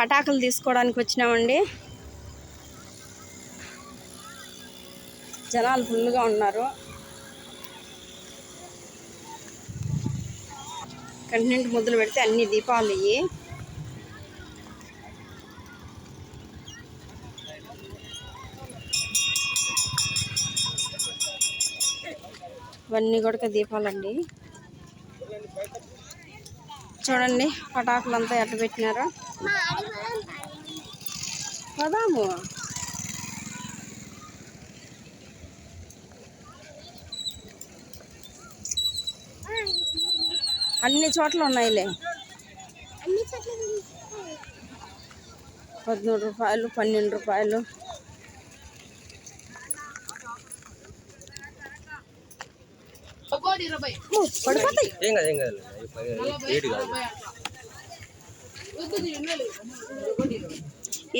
పటాకులు తీసుకోవడానికి వచ్చినామండి. జనాలు ఫుల్గా ఉన్నారు. కంటినెంట్ ముద్దులు పెడితే అన్ని దీపాలు ఇవి ఇవన్నీ కూడా దీపాలండి. చూడండి పటాకులంతా ఎట్ట పెట్టినారో. పదాము. అన్ని చోట్ల ఉన్నాయిలే. పదమూడు రూపాయలు పన్నెండు రూపాయలు. పడిపోతాయి.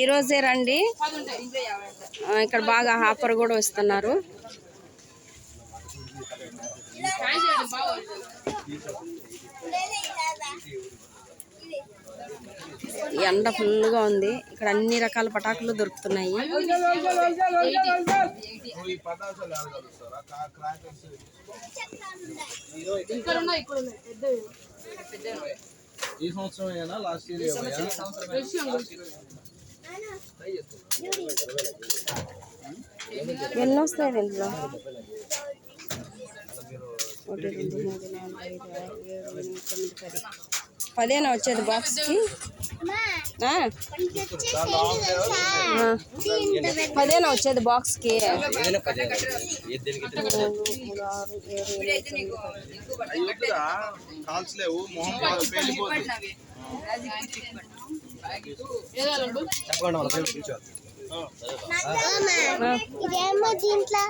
ఈరోజే రండి. ఇక్కడ బాగా ఆఫర్ కూడా ఇస్తున్నారు ఎండ ఫుల్గా ఉంది. ఇక్కడ అన్ని రకాల పటాకులు దొరుకుతున్నాయి. ఈ సంవత్సరం అయినా లాస్ట్ ఇయర్ ఎన్ని వస్తాయి దీంట్లో ఒకటి రెండు మూడు నాలుగు ఐదు ఆరు ఏడు ఎనిమిది తొమ్మిది పది. పదేనా వచ్చేది బాక్స్కి. పదేనా వచ్చేది బాక్స్కి. ఇదేమో దీంట్లో